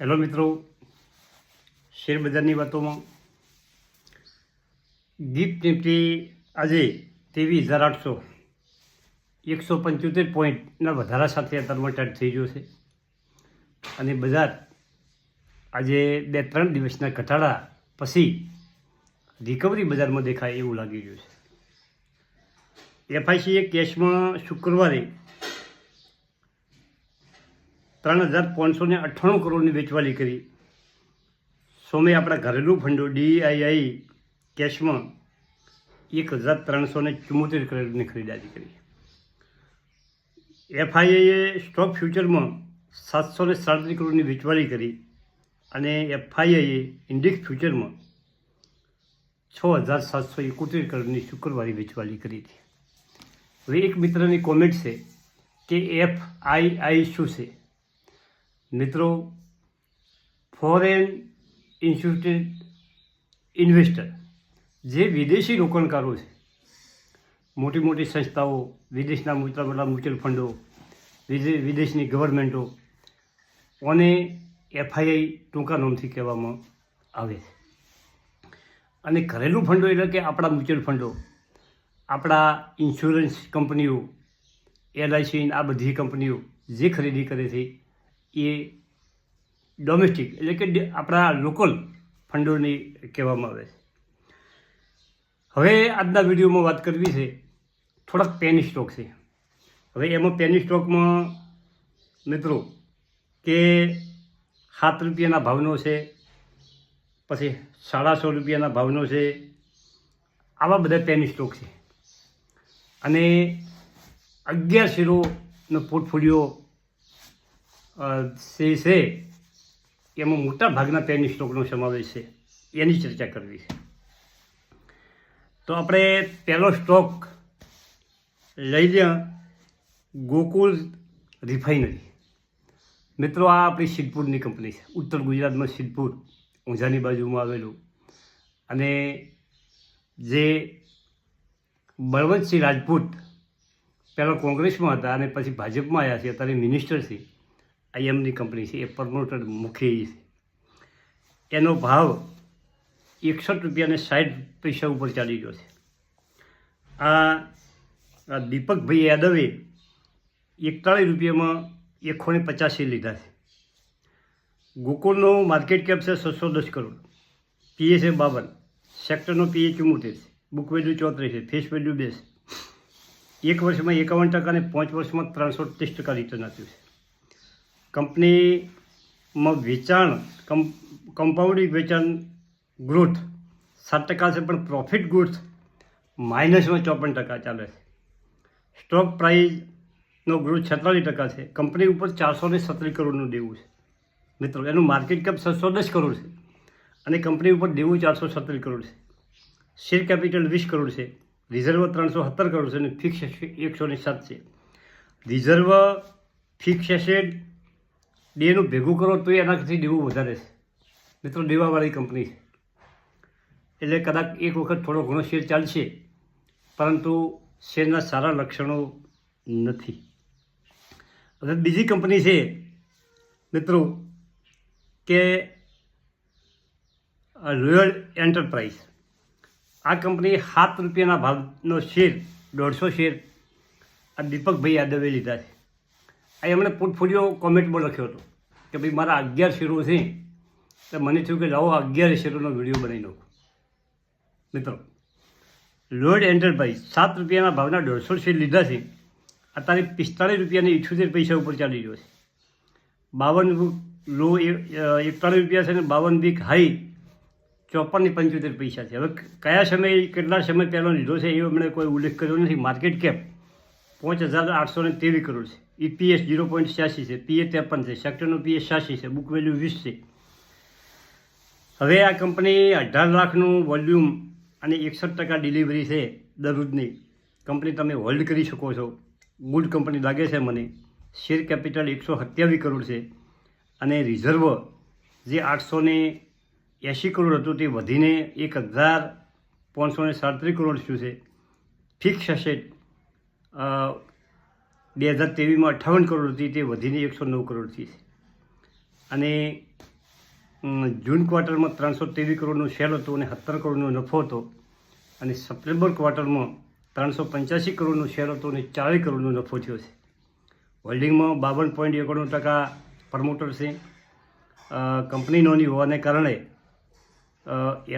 Hello મિત્રો share બજારની વાતોમાં. દીપ નિફ્ટી આજે ત્રેવીસ હજાર આઠસો, એકસો પંચોતેર પોઈન્ટના વધારા સાથે અત્યારમાં ટચ થઈ ગયો છે. અને બજાર આજે બે ત્રણ દિવસના ઘટાડા પછી રિકવરી બજારમાં દેખાય એવું લાગી રહ્યું છે. એફઆઈસીએ કેશમાં શુક્રવારે ત્રણ હજાર પાંચસો ને અઠ્ઠાણું કરોડની વેચવાલી કરી. સોમે આપણા ઘરેલું ફંડો ડીઆઈઆઈ કેશમાં એક હજાર ત્રણસો ને ચુમ્મોતેર કરોડની ખરીદારી કરી. એફઆઈઆઈએ સ્ટોક ફ્યુચરમાં સાતસો ને સાડત્રીસ કરોડની વેચવાલી કરી અને એફઆઈઆઈએ ઇન્ડેક્સ ફ્યુચરમાં છ હજાર સાતસો એકોતેર કરોડની શુક્રવારે વેચવાલી કરી હતી. હવે એક મિત્રની કોમેન્ટ છે કે એફ આઈ આઈ શું છે? મિત્રો ફોરેન ઇન્સ્ટિટ્યુટેડ ઇન્વેસ્ટર જે વિદેશી રોકાણકારો છે, મોટી મોટી સંસ્થાઓ, વિદેશના મોટા મોટા મ્યુચ્યુઅલ ફંડો વિદે- વિદેશની ગવર્મેન્ટો અને એફઆઈઆઈ ટૂંકા નામથી કહેવામાં આવે છે. અને ઘરેલું ફંડો એટલે કે આપણા મ્યુચ્યુઅલ ફંડો આપણા ઇન્સ્યોરન્સ કંપનીઓ એલઆઈસી આ બધી કંપનીઓ જે ખરીદી કરે છે એ ડોમેસ્ટિક એટલે કે આપણા લોકલ ફંડોની કહેવામાં આવે છે. હવે આજના વિડીયોમાં વાત કરવી છે, થોડાક પેની સ્ટોક છે. હવે એમાં પેની સ્ટોકમાં મિત્રો કે સાત રૂપિયાના ભાવનો છે, પછી સાડાસો રૂપિયાના ભાવનો છે, આવા બધા પેની સ્ટોક છે. અને અગિયાર શેરોનો પોર્ટફોલિયો જે છે એમાં મોટા ભાગના પેની સ્ટ્રોકનો સમાવેશ છે. એની ચર્ચા કરવી છે. તો આપણે પહેલો સ્ટોક લઈ લઈએ ગોકુલ રિફાઇનરી. મિત્રો, આ આપણી સિદ્ધપુરની કંપની છે. ઉત્તર ગુજરાતમાં સિદ્ધપુર ઊંઝાની બાજુમાં આવેલું. અને જે બળવંતસિંહ રાજપૂત પહેલાં કોંગ્રેસમાં હતા અને પછી ભાજપમાં આવ્યા છે, અત્યારે મિનિસ્ટર છે. આઈએમની કંપની છે, એ પ્રમોટર મુખ્ય છે. એનો ભાવ એકસઠ રૂપિયાને સાઠ પૈસા ઉપર ચાલી ગયો છે. આ આ દીપકભાઈ યાદવે એકતાળીસ રૂપિયામાં એકસો ને પચાસી લીધા છે. ગોકુળનો માર્કેટ કેપ છે છસો દસ કરોડ. પીએ છે બાવન. સેક્ટરનો પીએ ચુમ્મોતેર છે. બુક વેલ્યુ ચોત્રીસ છે. ફેસ વેલ્યુ બે છે. એક વર્ષમાં એકાવન ટકા અને પાંચ વર્ષમાં ત્રણસો ત્રીસ ટકા રિટર્ન આપ્યું છે. કંપનીમાં વેચાણ, કમ કમ્પાઉન્ડિંગ વેચાણ ગ્રોથ સાત ટકા છે, પણ પ્રોફિટ ગ્રોથ માઇનસમાં ચોપન ટકા ચાલે છે. સ્ટોક પ્રાઇઝનો ગ્રોથ છેતાલીસ ટકા છે. કંપની ઉપર ચારસો ને સત્તરી કરોડનું દેવું છે. મિત્રો, એનું માર્કેટ કેપ છસો દસ કરોડ છે અને કંપની ઉપર દેવું ચારસો સત્તર કરોડ છે. શેર કેપિટલ વીસ કરોડ છે. રિઝર્વ ત્રણસો સત્તર કરોડ છે અને ફિક્સ એકસો ને સાત છે. રિઝર્વ ફિક્સ એસેટ ડેનું ભેગું કરો તો એનાથી દેવું વધારે છે. મિત્રો, દેવાવાળી કંપની છે. એટલે કદાચ એક વખત થોડો ઘણો શેર ચાલશે, પરંતુ શેરના સારા લક્ષણો નથી. હવે બીજી કંપની છે, મિત્રો, કે રોયલ એન્ટરપ્રાઇઝ આ કંપની સાત રૂપિયાના ભાવનો શેર, દોઢસો શેર આ દીપકભાઈ યાદવે લીધા છે. એમણે પોર્ટફોલિયો કોમેન્ટમાં લખ્યો હતો કે ભાઈ મારા અગિયાર શેરો છે, તો મને થયું કે લાવો અગિયાર શેરોનો વીડિયો બનાવી નાખો. મિત્રો લોયડ એન્ટરપ્રાઇઝ સાત રૂપિયાના ભાવના દોઢસો શેર લીધા છે. અત્યારે પિસ્તાળીસ રૂપિયાની ઇઠ્યોતેર પૈસા ઉપર ચાલી રહ્યો છે. બાવન લો એકતાળીસ રૂપિયા છે ને બાવન વીક હાઈ ચોપનની પંચોતેર પૈસા છે. હવે કયા સમયે, કેટલા સમય પહેલો લીધો છે એ અમને કોઈ ઉલ્લેખ કર્યો નથી. માર્કેટ કેપ પાંચ હજાર આઠસો ને ત્રેવીસ કરોડ છે. ઈપીએસ ઝીરો પોઈન્ટ છ્યાસી છે. પીએ ત્રેપન છે. સેક્ટરનું પીએસ છ્યાસી છે. બુક વેલ્યુ વીસ છે. હવે આ કંપની અઢાર લાખનું વોલ્યુમ અને એકસઠ ટકા ડિલિવરી છે દરરોજની. કંપની તમે હોલ્ડ કરી શકો છો. ગુડ કંપની લાગે છે મને. શેર કેપિટલ એકસો સત્યાવીસ કરોડ છે. અને રિઝર્વ જે આઠસો ને એંશી કરોડ હતું તે વધીને એક હજાર પાંચસો ને સાડત્રીસ કરોડ થયું છે? ફિક્સ એસેટ બે હજાર ત્રેવીસમાં અઠ્ઠાવન કરોડ હતી, તે વધીને એકસો નવ કરોડ થઈ છે. અને જૂન ક્વાર્ટરમાં ત્રણસો ત્રેવીસ કરોડનો સેલ હતો અને સત્તર કરોડનો નફો હતો. અને સપ્ટેમ્બર ક્વાર્ટરમાં ત્રણસો પંચ્યાસી કરોડનો શેર હતો અને ચાલીસ કરોડનો નફો થયો છે. હોલ્ડિંગમાં બાવન પોઈન્ટ એકોણું ટકા પ્રમોટર છે. કંપની નોની હોવાને કારણે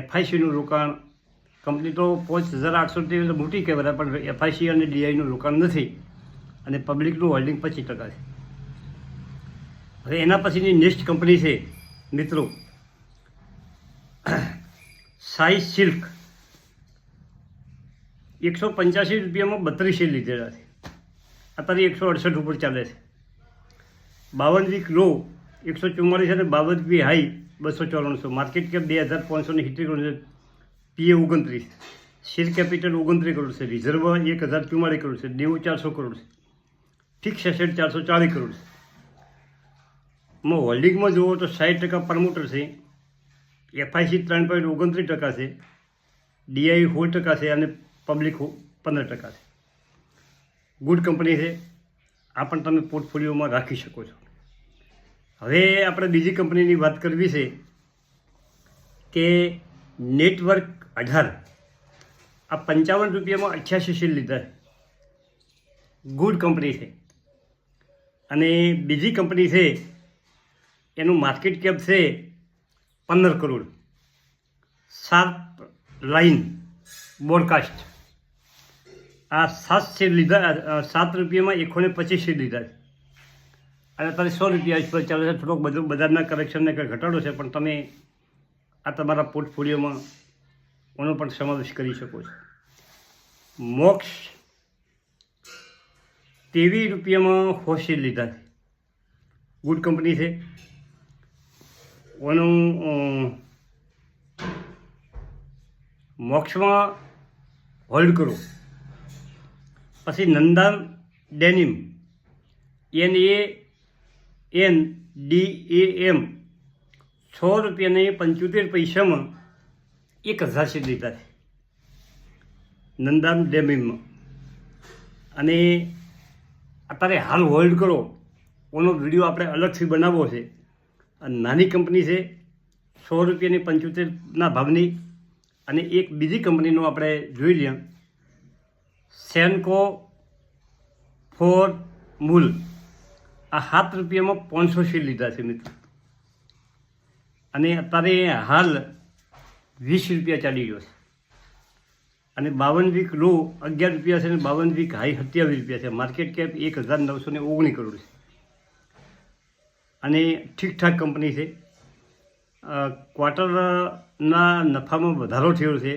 એફઆઈસીનું રોકાણ, કંપની તો પાંચ હજાર આઠસો એટલે મોટી કહેવાય, પણ એફઆઈસી અને ડીઆઈનું રોકાણ નથી. અને પબ્લિકનું હોલ્ડિંગ પચીસ ટકા છે. હવે એના પછીની નેક્સ્ટ કંપની છે, મિત્રો. સાઈ સિલ્ક. એકસો પંચ્યાસી રૂપિયામાં બત્રીસે લીધેલા છે. અત્યારે એકસો અડસઠ ઉપર ચાલે છે. બાવન વીક લો એકસો ચુમ્માલીસ અને બાવન વી હાઈ બસો ચોરાણું માર્કેટ કેપ બે હજાર પાંચસો ને સિત્તેર કરોડ છે. પીએ ઓગણત્રીસ. શેર કેપિટલ ઓગણત્રીસ કરોડ છે. રિઝર્વ એક હજાર ચુમ્માલીસ કરોડ છે. નેવું ચારસો કરોડ છે. ફિક્સ એસેટ ચારસો ચાલીસ કરોડ છે. માં હોલ્ડિંગમાં જુઓ તો સાઠ ટકા પ્રમોટર છે, એફઆઈસી ત્રણ પોઈન્ટ ઓગણત્રીસ ટકા છે, ડીઆઈ સોળ ટકા છે અને પબ્લિક પંદર ટકા છે. ગુડ કંપની છે, આ પણ તમે પોર્ટફોલિયોમાં રાખી શકો છો. હવે આપણે બીજી કંપનીની વાત કરવી છે કે નેટવર્ક અઢાર. આ પંચાવન રૂપિયામાં અઠ્યાસી શેર લીધા છે. ગુડ કંપની છે. અને બીજી કંપની છે, એનું માર્કેટ કેપ છે પંદર કરોડ. સાત લાઈન બોડકાસ્ટ આ સાત શેર લીધા સાત રૂપિયામાં એકોને પચીસ શેર લીધા છે. અને અત્યારે સો રૂપિયા પર ચાલે છે, થોડોક બધું બજારના કરેક્શનને કંઈ ઘટાડો છે, પણ તમે આ તમારા પોર્ટફોલિયોમાં એનો પણ સમાવેશ કરી શકો છો. મોક્ષ તેવી રૂપિયામાં હોશી લીધા છે. ગુડ કંપની છે. ઓનું મોક્ષમાં હોલ્ડ કરો. પછી Nandan denim. N A N D A M છ રૂપિયાને પંચોતેર પૈસામાં એક હજાર સીટ લીધા છે. નંદાન ડેમિમમાં અને અત્યારે હાલ હોલ્ડ કરો. ઓનો વીડિયો આપણે અલગથી બનાવવો છે. અને નાની કંપની છે, સો રૂપિયાની પંચોતેરના ભાવની. અને એક બીજી કંપનીનું આપણે જોઈ લઈએ. સેન્કો ફોર મૂલ આ સાત રૂપિયામાં પાંચસો શેર લીધા છે મિત્રો. અને અત્યારે હાલ વીસ રૂપિયા ચાલી ગયો છે. અને બાવન વીક લો અગિયાર રૂપિયા છે અને બાવન વીક હાઈ સત્યાવીસ રૂપિયા છે. માર્કેટ કેપ એક હજાર નવસો ને ઓગણી કરોડ છે. અને ઠીકઠાક કંપની છે. ક્વાર્ટરના નફામાં વધારો થયો છે.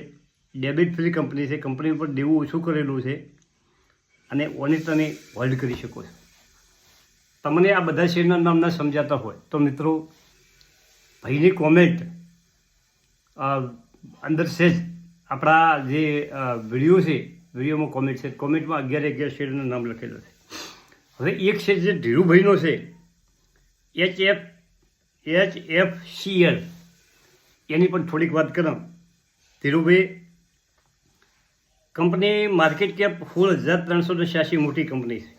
ડેબિટ ફ્રી કંપની છે. કંપની ઉપર દેવું ઓછું કરેલું છે. અને ઓને તમે હોલ્ડ કરી શકો છો. તમને આ બધા શેરના નામ ના સમજાતા હોય તો મિત્રો, ભાઈની કોમેન્ટ અંદર સેજ આપણા જે વીડિયો છે વિડીયોમાં કોમેન્ટ છે કોમેન્ટમાં અગિયાર અગિયાર શેરનું નામ લખેલું છે. હવે એક છે જે ધીરુભાઈનો છે H F H F C L એની પણ થોડીક વાત કਰਾਂ ધીરુભાઈ કંપની માર્કેટ કેપ સોળ હજાર ત્રણસો ને છ્યાસી મોટી કંપની છે.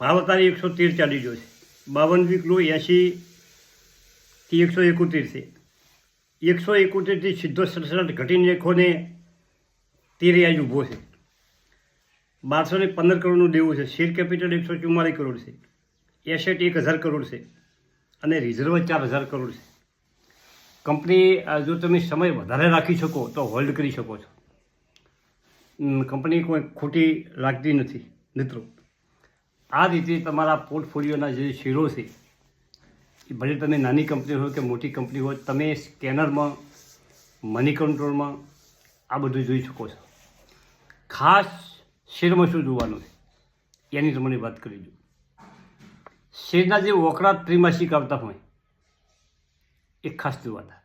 ભાવ અત્યારે એકસો તેર ચાલી ગયો છે. બાવન વીકલો એંશીથી એકસો એકોતેર છે. એકસો એકોતેરથી સીધો સડસઠ ઘટીને એકોને તેરે આજ ઊભો છે. બારસો ને પંદર કરોડનું દેવું છે. શેર કેપિટલ એકસો ચુમ્માલીસ કરોડ છે. એસેટ એક હજાર કરોડ છે. અને રિઝર્વ ચાર હજાર કરોડ છે. કંપની જો તમે સમય વધારે રાખી શકો તો હોલ્ડ કરી શકો છો. કંપની કોઈ ખોટી લાગતી નથી, મિત્રો. આ રીતે તમારા પોર્ટફોલિયોના જે શેરો છે ભલે તમે નાની કંપની હોય કે મોટી કંપની હોય, તમે સ્કેનરમાં મની કંટ્રોલમાં આ બધું જોઈ શકો છો. ખાસ શેરમાં શું જોવાનું છે? એની તમને વાત કરી દઉં. શેરના જે વોકરા ત્રિમાસિક આવતા હોય, એ ખાસ જોવાતા.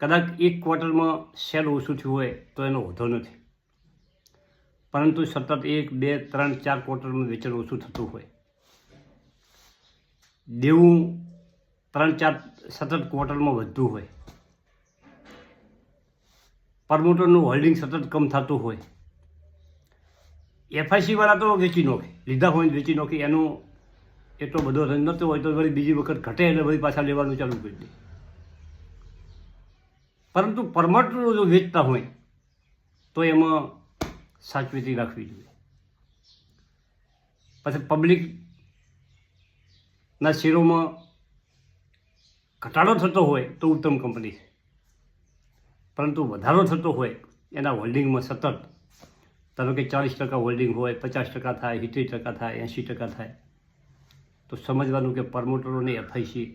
કદાચ એક ક્વાર્ટરમાં સેલ ઓછું થયું હોય, તો એનો વધો નથી. પરંતુ સતત એક, બે, ત્રણ, ચાર ક્વાર્ટરમાં વેચાણ ઓછું થતું હોય. દેવું ત્રણ, ચાર, સતત ક્વાર્ટરમાં વધતું હોય. પ્રમોટરનું હોલ્ડિંગ સતત કમ થતું હોય. એફઆઈસીવાળા તો વેચી નાખે. લીધા હોય વેચી નાખે. એનું એટલો બધો રન નહોતો હોય તો વળી બીજી વખત ઘટે એટલે વળી પાછા લેવાનું ચાલુ કરી દે. પરંતુ પરમટરો જો વેચતા હોય, તો એમાં સાચવેતી રાખવી જોઈએ. પછી પબ્લિકના શેરોમાં ઘટાડો થતો હોય તો ઉત્તમ કંપની છે. પરંતુ વધારો થતો હોય એના હોલ્ડિંગમાં સતત, ધારો કે ચાલીસ ટકા હોલ્ડિંગ હોય, પચાસ ટકા થાય, સિત્તેર ટકા થાય, એંશી ટકા થાય, તો સમજવાનું કે પ્રમોટરોની એફઆઈસી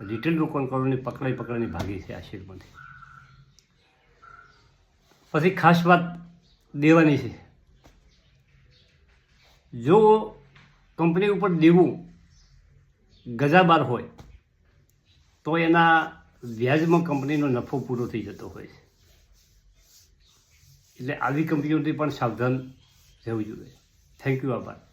રિટેલ રોકાણકારોની પકડાઈ પકડાઈની ભાગી છે આ શેરમાંથી. પછી ખાસ વાત દેવાની છે. જો કંપની ઉપર દેવું ગજાબાર હોય, તો એના વ્યાજમાં કંપનીનો નફો પૂરો થઈ જતો હોય છે. એટલે આવી કંપનીઓથી પણ સાવધાન રહેવું જોઈએ. થેન્ક યુ આભાર.